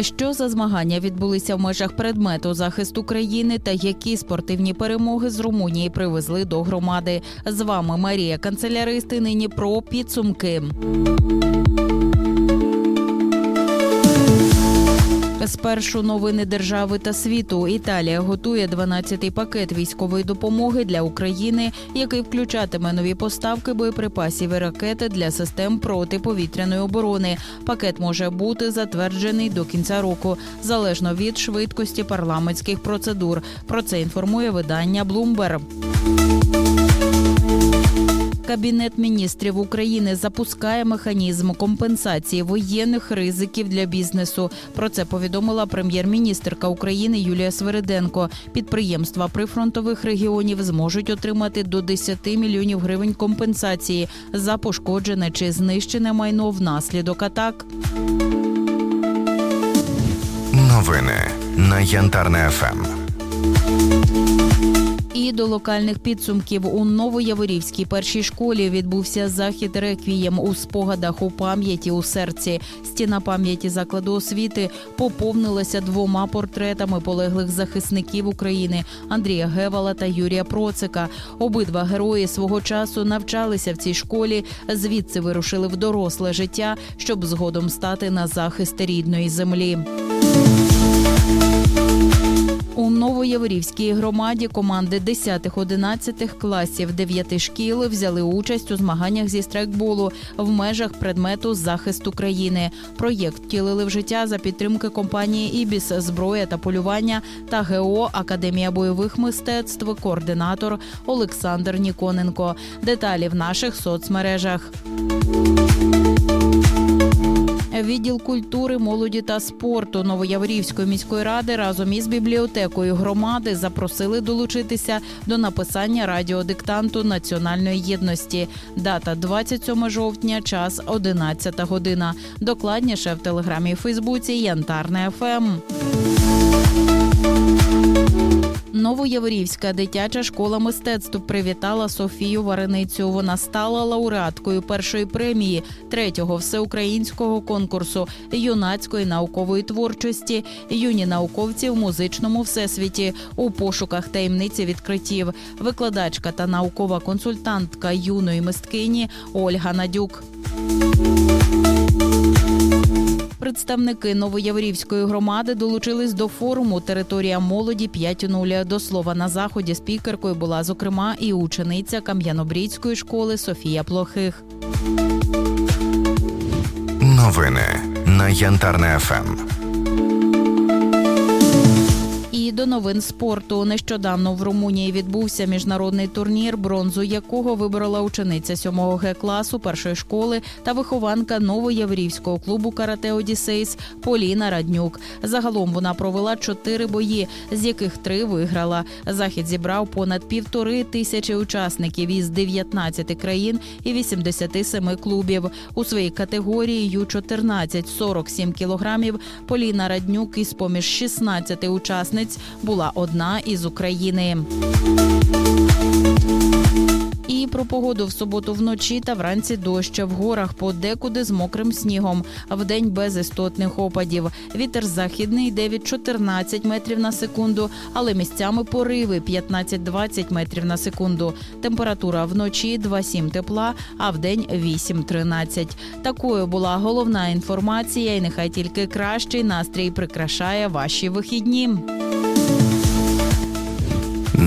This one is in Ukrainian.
Що за змагання відбулися в межах предмету захисту країни та які спортивні перемоги з Румунії привезли до громади? З вами Марія Канцеляристи. Нині про підсумки. Спершу новини держави та світу. Італія готує 12-й пакет військової допомоги для України, який включатиме нові поставки боєприпасів і ракети для систем протиповітряної оборони. Пакет може бути затверджений до кінця року, залежно від швидкості парламентських процедур. Про це інформує видання Bloomberg. Кабінет міністрів України запускає механізм компенсації воєнних ризиків для бізнесу. Про це повідомила прем'єр-міністрка України Юлія Свериденко. Підприємства прифронтових регіонів зможуть отримати до 10 мільйонів гривень компенсації за пошкоджене чи знищене майно внаслідок атак. Новини на Янтарне. ФМ. До локальних підсумків у Новояворівській першій школі відбувся захід реквієм у спогадах у пам'яті у серці. Стіна пам'яті закладу освіти поповнилася двома портретами полеглих захисників України Андрія Гевала та Юрія Процика. Обидва герої свого часу навчалися в цій школі. Звідси вирушили в доросле життя, щоб згодом стати на захист рідної землі. Новояворівській громаді команди 10-11 класів 9 шкіл взяли участь у змаганнях зі страйкболу в межах предмету захист України. Проєкт втілили в життя за підтримки компанії Ібіс зброя та полювання та ГО Академія бойових мистецтв. Координатор Олександр Ніконенко. Деталі в наших соцмережах. Відділ культури, молоді та спорту Новояворівської міської ради разом із бібліотекою громади запросили долучитися до написання радіодиктанту національної єдності. Дата 27 жовтня, час 11 година. Докладніше в телеграмі і Фейсбуці Янтарне ФМ. Новояворівська дитяча школа мистецтв привітала Софію Вареницю. Вона стала лауреаткою першої премії третього всеукраїнського конкурсу юнацької наукової творчості. Юні науковці в музичному всесвіті у пошуках таємниці відкриттів. Викладачка та наукова консультантка юної мисткині Ольга Надюк. Представники Новояворівської громади долучились до форуму Територія молоді 5.0». До слова на заході спікеркою була зокрема і учениця Кам'янобрідської школи Софія Плохих. Новини на Янтарне. ФМ. До новин спорту нещодавно в Румунії відбувся міжнародний турнір, бронзу якого виборола учениця 7 Г класу першої школи та вихованка Новояврівського клубу карате Одіссейс Поліна Раднюк. Загалом вона провела чотири бої, з яких три виграла. Захід зібрав понад півтори тисячі учасників із 19 країн і 87 клубів. У своїй категорії Ю-14 47 кілограмів Поліна Раднюк із поміж 16 учасниць була одна із України. І про погоду в суботу вночі та вранці дощ в горах подекуди з мокрим снігом. Вдень без істотних опадів. Вітер західний йде від 14 метрів на секунду, але місцями пориви 15-20 метрів на секунду. Температура вночі 2-7 тепла, а вдень 8-13. Такою була головна інформація, і нехай тільки кращий настрій прикрашає ваші вихідні.